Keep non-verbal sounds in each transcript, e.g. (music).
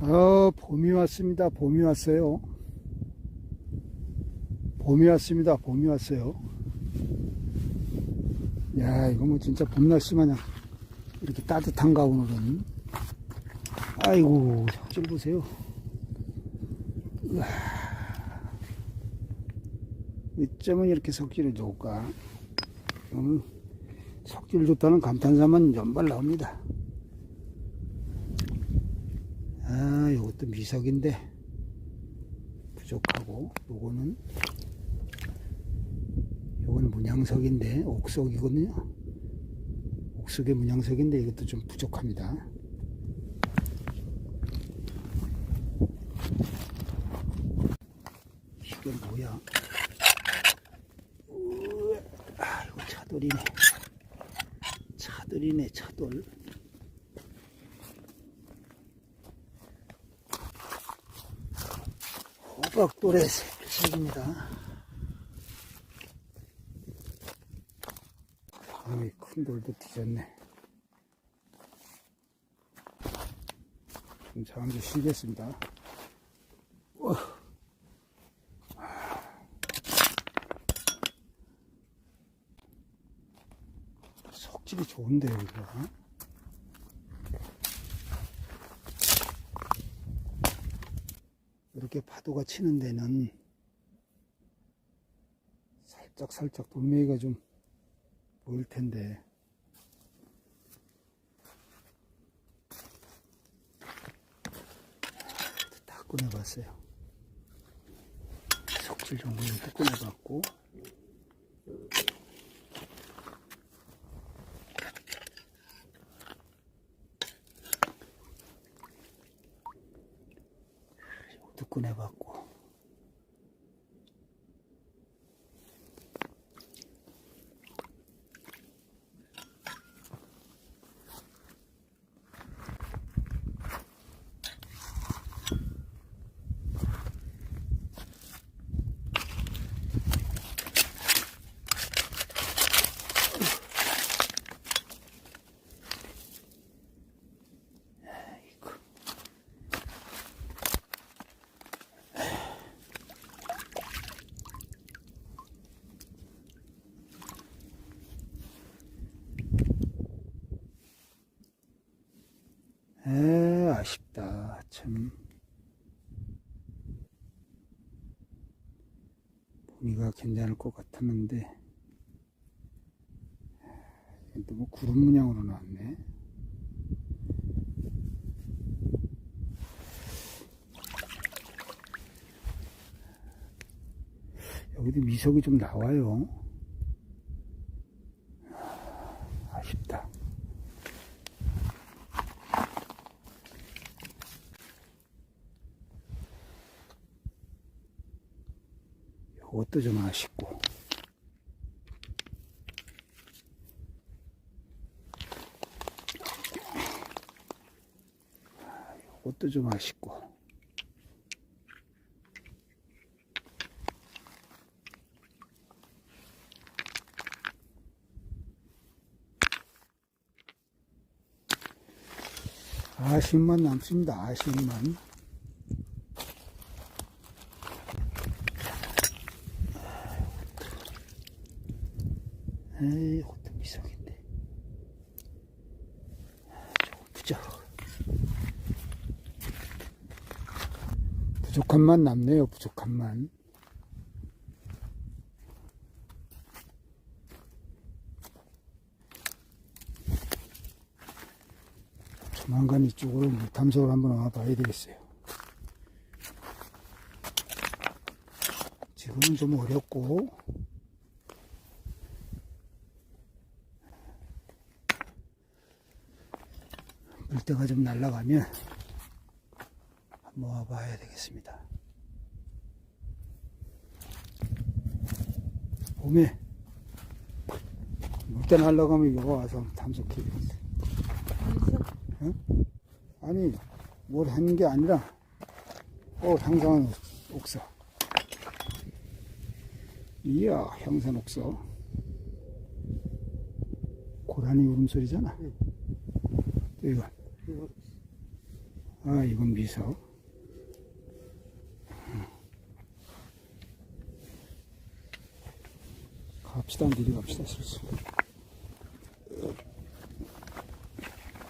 어, 봄이 왔습니다. 봄이 왔어요. 봄이 왔습니다. 봄이 왔어요. 야, 이거 뭐 진짜 봄 날씨 마냥 이렇게 따뜻한가, 오늘은. 아이고, 석질 보세요. 어쩌면 이렇게 석질을 좋을까? 오늘 석질 좋다는 감탄사만 연발 나옵니다. 아, 요것도 미석인데 부족하고 요거는 요거는 문양석인데 옥석이거든요. 옥석의 문양석인데 이것도 좀 부족합니다. 이게 뭐야? 아, 이거 차돌이네. 차돌이네, 차돌. 호박돌의 색입니다. 아이, 큰 돌도 뒤졌네. 좀 잠시 쉬겠습니다. 어. 속질이 좋은데요, 이거. 이렇게 파도가 치는 데는 살짝 살짝 돌멩이가 좀 보일 텐데 다 꺼내봤어요. 석질 정도는 다 꺼내봤고 꺼내봤고 아이고. 에, 아쉽다. 참. 보니가 괜찮을 것 같았는데, 또뭐 구름 문양으로 나왔네. 여기도 미석이 좀 나와요. 아쉽다. 이 것도 좀 아쉽고. 이것도 좀 아쉽고. 아쉬움만 남습니다. 아쉬움만. 에이, 이것도 미석인데. 조금 부족. 부족한 만 남네요, 부족한 만. 조만간 이쪽으로 물 탐색을 한번 와봐야 되겠어요. 지금은 좀 어렵고, 물때가 좀 날아가면 와봐야 되겠습니다. 봄에 물때 날아가면 이거 와서 되겠어요. 응? 아니, 뭘 하는 게 아니라, 어, 향상한 옥사. 이야, 향산 옥사. 고라니 울음소리잖아. 또 이거. 아, 이건 미석. 갑시다, 미리 갑시다, 슬슬.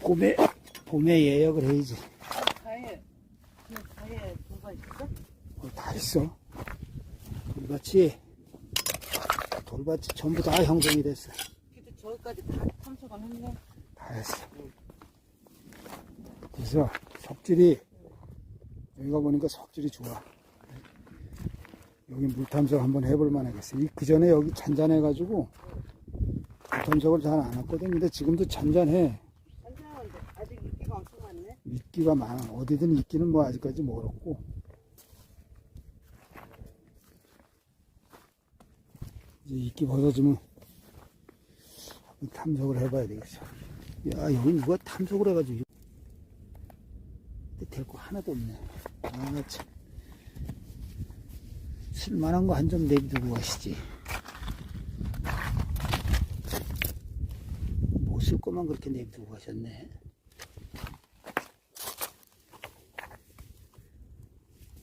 봄에, 봄에 예약을 해야지. 가에 그 가에 뭐가 있어? 어, 다 있어. 돌밭이, 돌밭이 전부 다 형성이 됐어. 근데 저기까지 다 탐색을 했네. 다 했어. 그래서 석질이, 여기가 보니까 석질이 좋아. 여기 물탐석 한번 해볼 만하겠어. 그 전에 여기 잔잔해가지고, 물탐석을 잘 안 했거든. 근데 지금도 잔잔해. 한장인데 아직 인기가 엄청 많네. 미끼가 많아. 어디든 있기는 뭐 아직까지 멀었고. 이제 이끼 벗어지면 탐색을 해봐야 되겠어. 야, 여기 누가 탐색을 해가지고. 될 거 하나도 없네. 아, 참. 쓸만한 거 한 점 내비두고 가시지. 못쓸 것만 그렇게 내비두고 가셨네.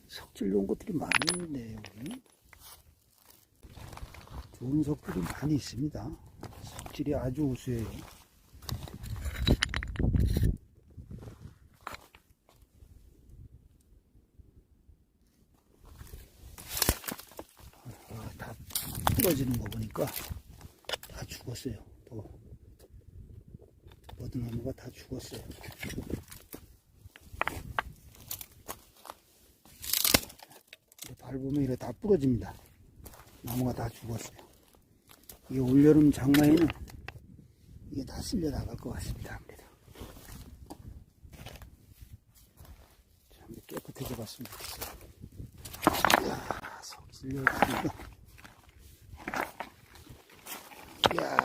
석질 좋은 것들이 많이 있는데 여기 좋은 석들이 많이 있습니다 석질이 아주 우수해요 아, 다 부러지는 거 보니까 다 죽었어요 또 버드나무가 다 죽었어요 밟으면 이래 다 부러집니다. 나무가 다 죽었어요. 이 올여름 장마에는 이게 다 쓸려 나갈 것 같습니다. 참 깨끗해져 봤으면 좋겠어요. 이야, 속 쓸려가지고. 이야,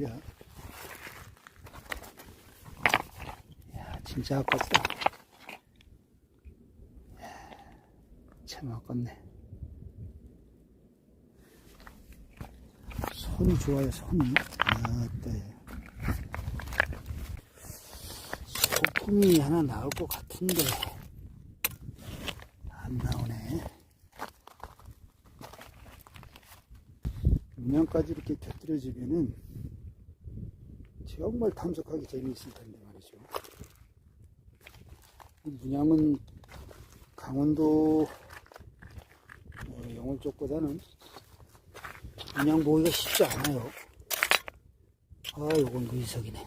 속 쓸려. 이야, 진짜 아깝다. 참 아깝네. 손이 좋아요, 손이. 아따, 소품이 하나 나올 것 같은데, 안 나오네. 음양까지 이렇게 곁들여지면은 정말 탐색하기 재미있을 텐데 말이죠. 이 문양은 강원도 어, 영월 쪽보다는 그냥 보기가 쉽지 않아요. 아, 요건 의석이네.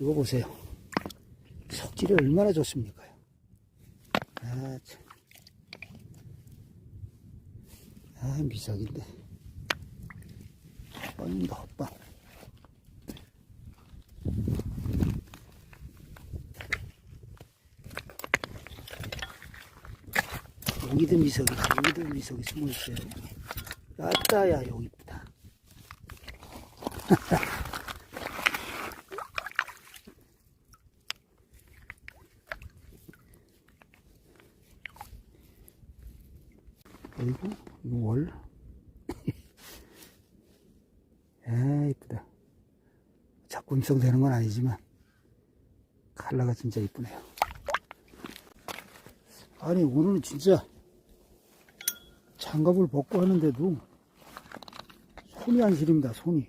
이거 보세요. 석질이 얼마나 좋습니까? 아, 참. 아, 미석인데. 뻔입니다, 헛방. 여기도 미석이, 여기도 미석이 숨어 있어요. 아따야, 여기 이쁘다. (laughs) 그리고 월. 아, 이쁘다. 작품성 되는 건 아니지만, 칼라가 진짜 이쁘네요. 아니, 오늘은 진짜 장갑을 벗고 하는데도 손이 안 시립니다, 손이.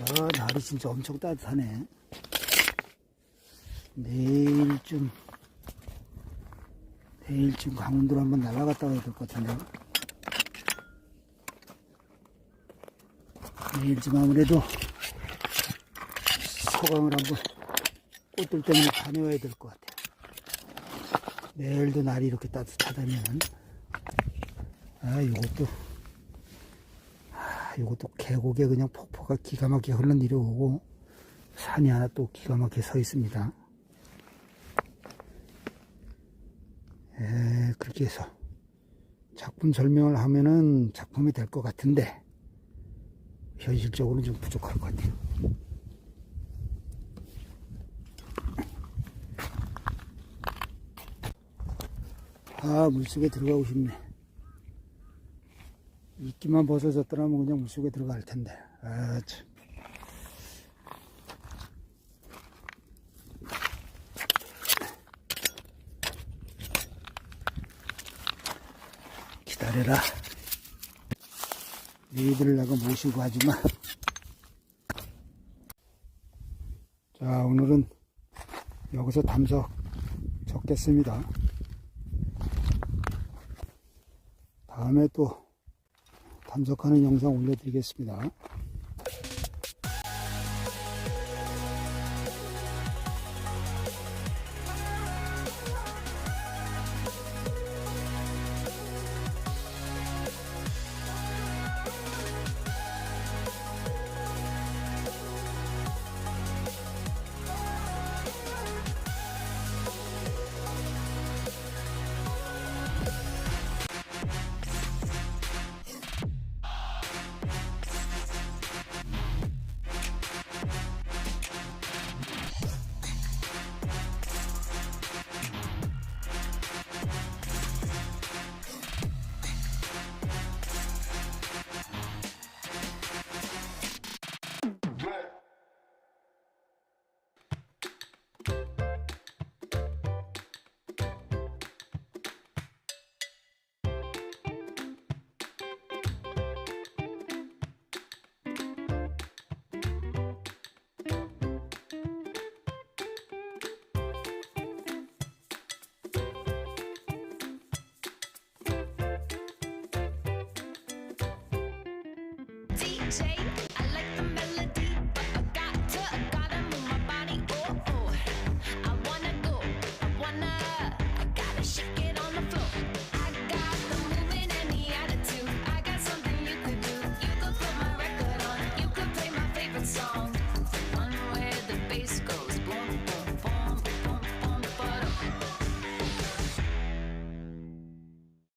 아, 날이 진짜 엄청 따뜻하네. 내일쯤, 내일쯤 강원도로 한번 날아갔다 와야 될 것 같은데. 내일쯤 아무래도 소강을 한번 꽃들 때문에 다녀와야 될 것 같아요. 내일도 날이 이렇게 따뜻하다면, 아, 요것도, 아, 요것도 계곡에 그냥 폭포가 기가 막히게 흘러내려오고, 산이 하나 또 기가 막히게 서 있습니다. 에, 그렇게 해서 작품 설명을 하면은 작품이 될 것 같은데, 현실적으로는 좀 부족할 것 같아요. 아, 물속에 들어가고 싶네. 이끼만 벗어졌더라면 그냥 물속에 들어갈 텐데. 아, 참. 기다려라. 너희들을 내가 모시고 하지만. 자, 오늘은 여기서 담석 적겠습니다. 다음에 또 담석하는 영상 올려드리겠습니다. take.